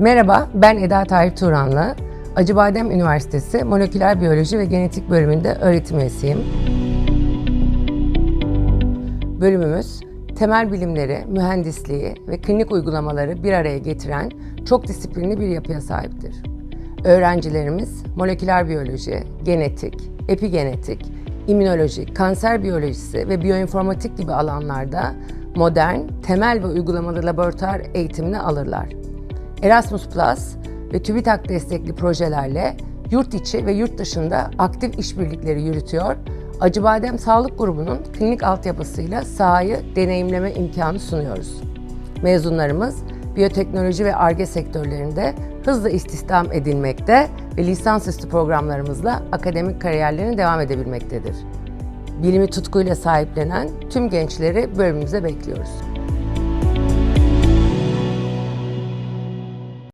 Merhaba, ben Eda Tahir Turanlı. Acıbadem Üniversitesi Moleküler Biyoloji ve Genetik bölümünde öğretim üyesiyim. Bölümümüz, temel bilimleri, mühendisliği ve klinik uygulamaları bir araya getiren çok disiplinli bir yapıya sahiptir. Öğrencilerimiz moleküler biyoloji, genetik, epigenetik, immünoloji, kanser biyolojisi ve biyoinformatik gibi alanlarda modern, temel ve uygulamalı laboratuvar eğitimini alırlar. Erasmus Plus ve TÜBİTAK destekli projelerle yurt içi ve yurt dışında aktif işbirlikleri yürütüyor, Acıbadem Sağlık Grubu'nun klinik altyapısıyla sahayı deneyimleme imkanı sunuyoruz. Mezunlarımız biyoteknoloji ve ARGE sektörlerinde hızla istihdam edilmekte ve lisansüstü programlarımızla akademik kariyerlerine devam edebilmektedir. Bilimi tutkuyla sahiplenen tüm gençleri bölümümüze bekliyoruz.